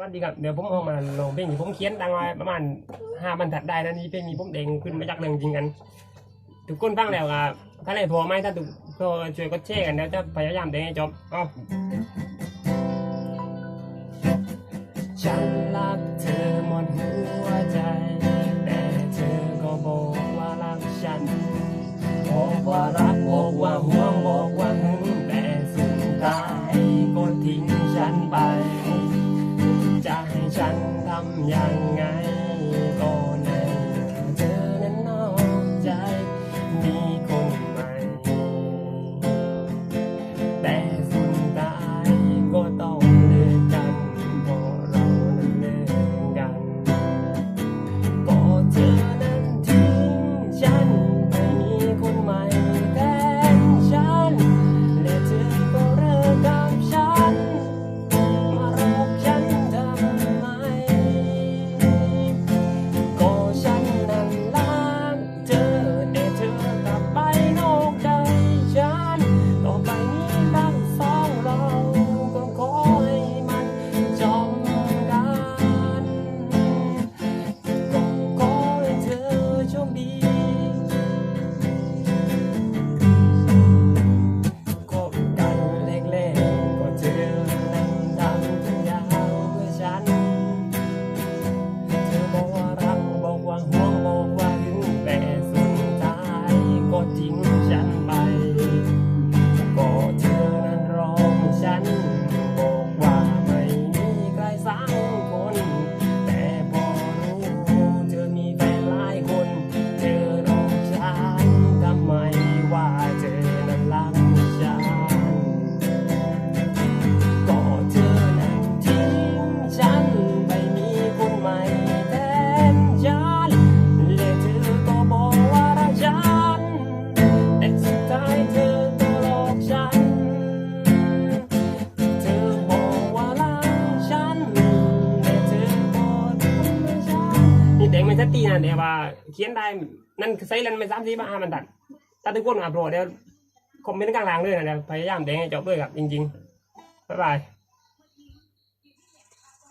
วัสดีครับเดี๋ยวผมเอามาลงเพลงที่ผมเขียนดังไว้ประมาณห้าบรรทัดได้นะนี่เพลงนี้ผมเด้งขึ้นมาจากเรื่องจริงกัน ทุกคนฟังแล้วอะถ้าไหนพอไหมถ้าทุกพอช่วยก็แชร์กันแล้วจะพยายามเด้งให้จบเอาฉันรักเธอหมดหัวใจ แต่เธอก็บอกว่ารักฉันบอกว่ารักบอกว่าห่วงบอกว่าหึงแต่สุดท้ายก็ทิ้งฉันไป จะให้ฉันทำยังไง ตีนะเดี๋ยวว่าเขียนได้นั่นใช้เล่นไม่สามสี่บ้ามันตัดถ้าทุกคนมาโปรเดี๋ยวคอมเมนต์กลางๆเลยนะเดี๋ยวพยายามเด้งให้จบด้วยครับจริงๆบ๊ายบาย